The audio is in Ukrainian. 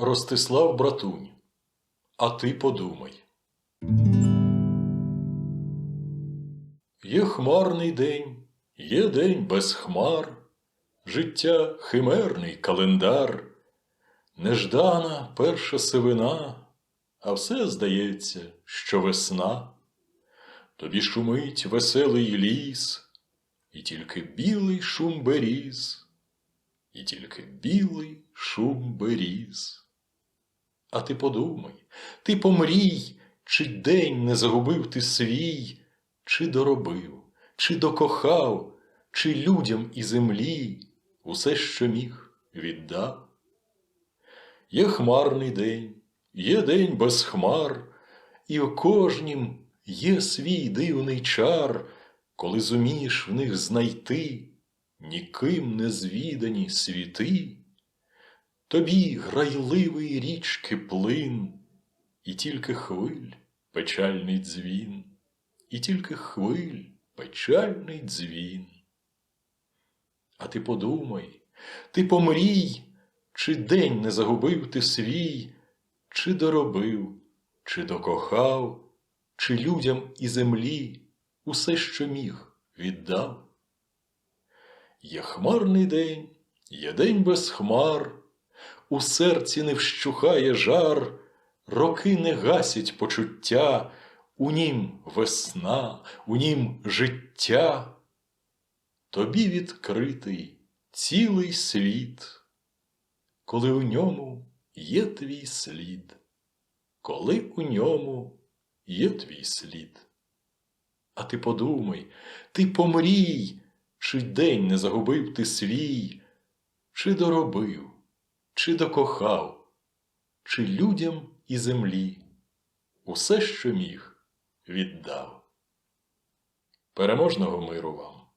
Ростислав Братунь. А ти подумай. Є хмарний день, є день без хмар, життя химерний календар, неждана перша сивина, а все здається, що весна. Тобі шумить веселий ліс, і тільки білий шум беріз, і тільки білий шум беріз. А ти подумай, ти помрій, чи день не загубив ти свій, чи доробив, чи докохав, чи людям і землі усе, що міг, віддав. Є хмарний день, є день без хмар, і в кожнім є свій дивний чар, коли зумієш в них знайти ніким не звідані світи. Тобі грайливий річки плин, і тільки хвиль печальний дзвін, і тільки хвиль печальний дзвін. А ти подумай, ти помрій, чи день не загубив ти свій, чи доробив, чи докохав, чи людям і землі усе, що міг, віддав. Є хмарний день, є день без хмар, у серці не вщухає жар, роки не гасять почуття, у нім весна, у нім життя. Тобі відкритий цілий світ, коли у ньому є твій слід, коли у ньому є твій слід. А ти подумай, ти помрій, чи день не загубив ти свій, чи доробив, чи докохав, чи людям і землі усе, що міг, віддав. Переможного миру вам!